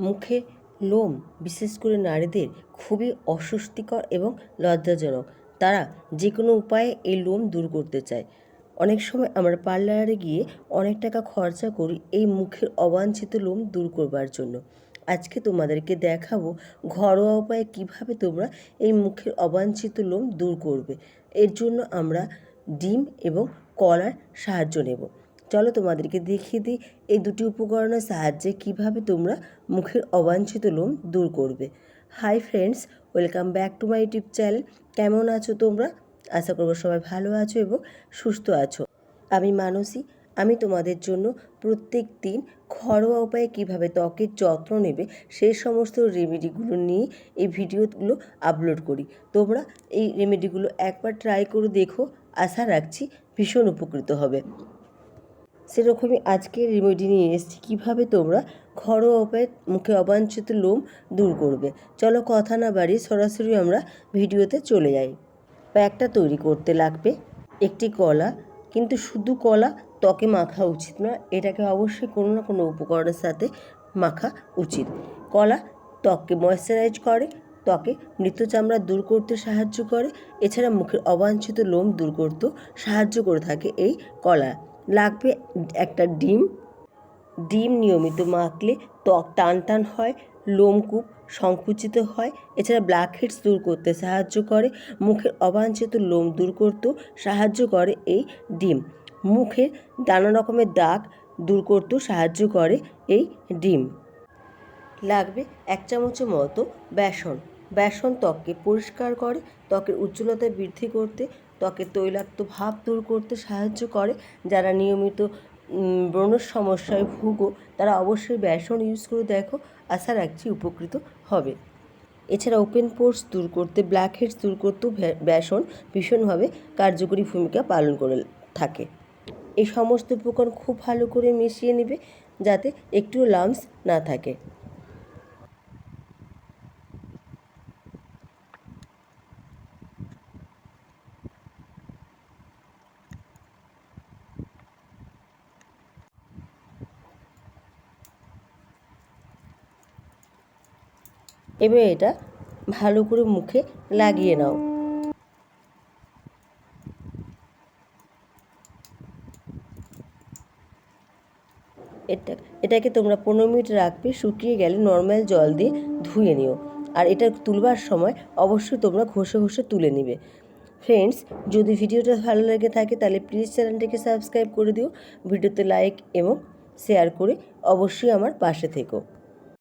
মুখে লোম, বিশেষ করে নারীদের, খুবই অস্বস্তিকর এবং লজ্জাজনক। তারা যে কোনো উপায়ে এই লোম দূর করতে চায়। অনেক সময় আমরা পার্লারে গিয়ে অনেক টাকা খরচা করি এই মুখের অবাঞ্ছিত লোম দূর করবার জন্য। আজকে তোমাদেরকে দেখাবো ঘরোয়া উপায়ে কীভাবে তোমরা এই মুখের অবাঞ্ছিত লোম দূর করবে। এর জন্য আমরা ডিম এবং কলার সাহায্য নেব। চলো তোমাদেরকে দেখিয়ে দিই এই দুটি উপকরণের সাহায্যে কীভাবে তোমরা মুখের অবাঞ্ছিত লোম দূর করবে। Hi friends welcome back to my YouTube channel কেমন আছো তোমরা? আশা করব সবাই ভালো আছো এবং সুস্থ আছো। আমি মানসী, আমি তোমাদের জন্য প্রত্যেক দিন ঘরোয়া উপায়ে কীভাবে ত্বকের যত্ন নেবে সেই সমস্ত রেমেডিগুলো নিয়ে এই ভিডিওগুলো আপলোড করি। তোমরা এই রেমেডিগুলো একবার ট্রাই করে দেখো। আশা রাখছি ভীষণ উপকৃত হবে। সেরকমই আজকে রেমেডি নিয়ে এসেছি। কীভাবে তোমরা ঘরোয়া উপায়ে মুখে অবাঞ্ছিত লোম দূর করবে? চলো কথা না বাড়ি সরাসরি আমরা ভিডিওতে চলে যাই। প্যাকটা তৈরি করতে লাগবে একটি কলা। কিন্তু শুধু কলা ত্বকে মাখা উচিত না এটাকে অবশ্যই কোনো না কোনো উপকরণের সাথে মাখা উচিত। কলা ত্বককে ময়শ্চারাইজ করে, ত্বকে মৃত চামড়া দূর করতে সাহায্য করে। এছাড়া মুখের অবাঞ্ছিত লোম দূর করতেও সাহায্য করে থাকে এই কলা। লাগবে একটা ডিম। ডিম নিয়মিত মাখলে ত্বক টান টান হয় লোমকূপ সংকুচিত হয়। এছাড়া ব্ল্যাক হেডস দূর করতে সাহায্য করে। মুখের অবাঞ্ছিত লোম দূর করতেও সাহায্য করে এই ডিম। মুখের নানা রকমের দাগ দূর করতেও সাহায্য করে এই ডিম। লাগবে এক চামচের মতো বেসন। বেসন ত্বককে পরিষ্কার করে। ত্বকের উজ্জ্বলতা বৃদ্ধি করতে ত্বকের তৈলাক্ত ভাব দূর করতে সাহায্য করে, যারা নিয়মিত ব্রণের সমস্যায় ভুগো, তারা অবশ্যই বেসন ইউজ করে দেখো আশা রাখছি উপকৃত হবে। এছাড়া ওপেন পোর্স দূর করতে ব্ল্যাক হেডস দূর করতেও বেসন ভীষণভাবে কার্যকরী ভূমিকা পালন করে থাকে। এই সমস্ত উপকরণ খুব ভালো করে মিশিয়ে নেবে, যাতে একটুও লামস না থাকে। এবার এটা ভালো করে মুখে লাগিয়ে নাও। এটা, এটাকে তোমরা পনেরো মিনিট রাখবে, শুকিয়ে গেলে নর্মাল জল দিয়ে ধুয়ে নিও। আর এটা তুলবার সময় অবশ্যই তোমরা ঘষে ঘষে তুলে নিবে। ফ্রেন্ডস যদি ভিডিওটা ভালো লেগে থাকে, তাহলে প্লিজ চ্যানেলটিকে সাবস্ক্রাইব করে দিও। ভিডিওতে লাইক এবং শেয়ার করে অবশ্যই আমার পাশে থেকো।